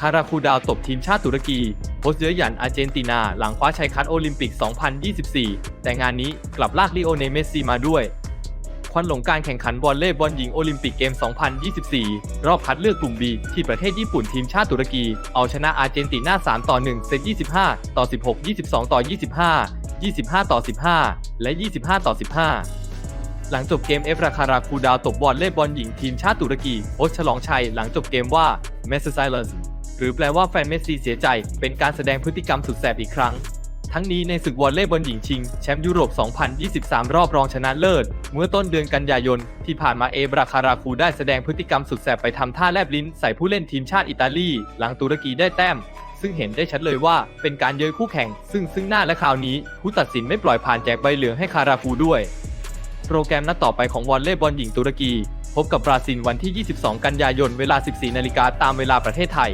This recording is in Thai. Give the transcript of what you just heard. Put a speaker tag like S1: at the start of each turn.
S1: คาราคูดาวตบทีมชาติตุรกีโพสเย้ยหยันอาร์เจนตินา หลังคว้าชัยคัดโอลิมปิก 2024 แต่งานนี้กลับลากลีโอเนเมสซี่มาด้วย ควันหลงการแข่งขันวอลเลย์บอลหญิงโอลิมปิกเกม 2024 รอบคัดเลือกกลุ่ม B ที่ประเทศญี่ปุ่นทีมชาติตุรกี เอาชนะอาร์เจนตินา 3 ต่อ 1 เซต 25 ต่อ 16 22 ต่อ 25 25 ต่อ 15 และ 25 ต่อ 15หลังจบเกมเอฟราคาราคูดาวตบวอลเลย์บอลหญิงทีมชาติตุรกีโพสฉลองชัยหลังจบเกมว่า m e s s i l e n c e หรือแปลว่าแฟนเมสซี่เสียใจ เป็นการแสดงพฤติกรรมสุดแสบอีกครั้ง ทั้งนี้ในศึกวอลเลย์บอลหญิงชิง แชมป์ยุโรป 2023 รอบรองชนะเลิศ เมื่อต้นเดือนกันยายน ที่ผ่านมาเอบราคาราคูได้แสดงพฤติกรรมสุดแสบไปทำท่าแลบลิ้นใส่ผู้เล่นทีมชาติอิตาลี หลังตุรกีได้แต้ม ซึ่งเห็นได้ชัดเลยว่าเป็นการเย้ยคู่แข่ง ซึ่งซึ่งหน้าและคราวนี้ ผู้ตัดสินไม่ปล่อยผ่านแจกใบเหลืองให้คาราคูด้วย โปรแกรมนัดต่อไปของวอลเลย์บอลหญิงตุรกี พบกับบราซิลวันที่ 22 กันยายน เวลา 14นาฬิกาตามเวลาประเทศไทย